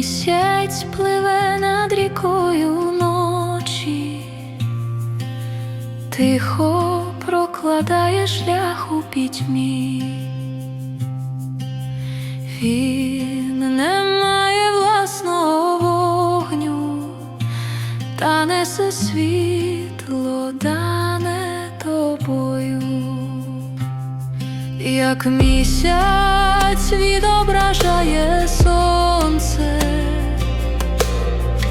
Місяць пливе над рікою ночі, тихо прокладає шлях у пітьмі, він не має власного вогню, та несе світло дане тобою, як місяць відображає сонце,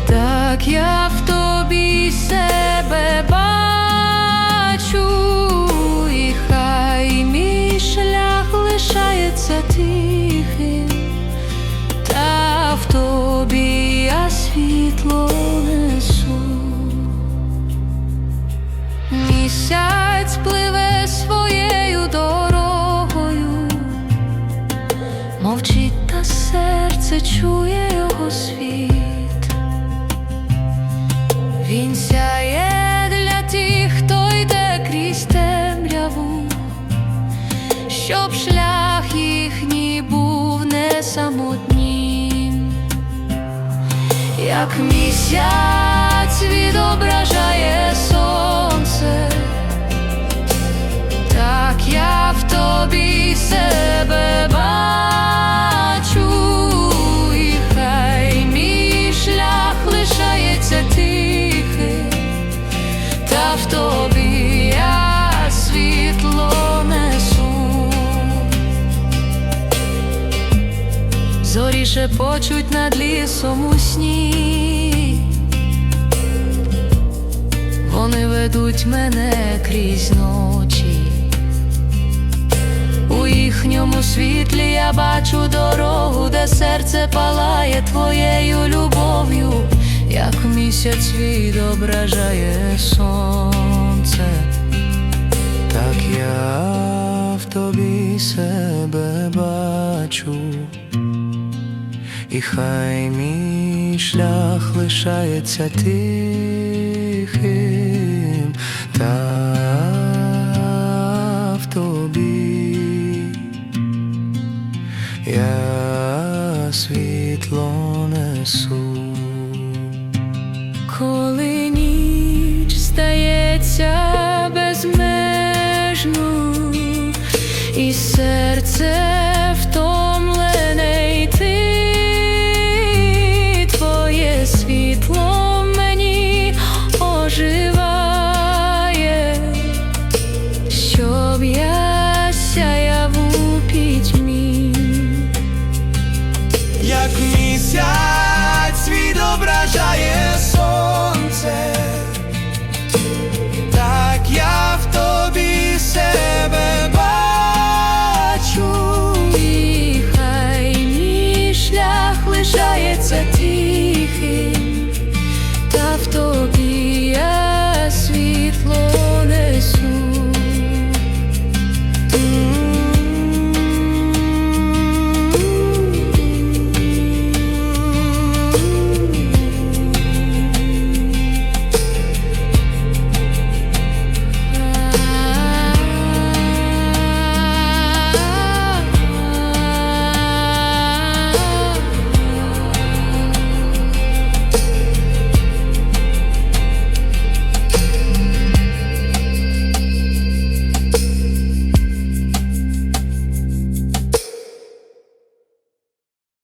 так я в тобі себе бачу, і хай мій шлях лишається тихим, та в тобі я світло мовчить та серце чує його світ. Він сяє для тих, хто йде крізь темряву, щоб шлях їхній був не самотнім, як місяць відображає шепочуть над лісом у сні, вони ведуть мене крізь ночі. У їхньому світлі я бачу дорогу, де серце палає твоєю любов'ю, як місяць відображає сонце. Так я в тобі себе бачу, і хай мій шлях лишається тихим, та в тобі я світло несу. Коли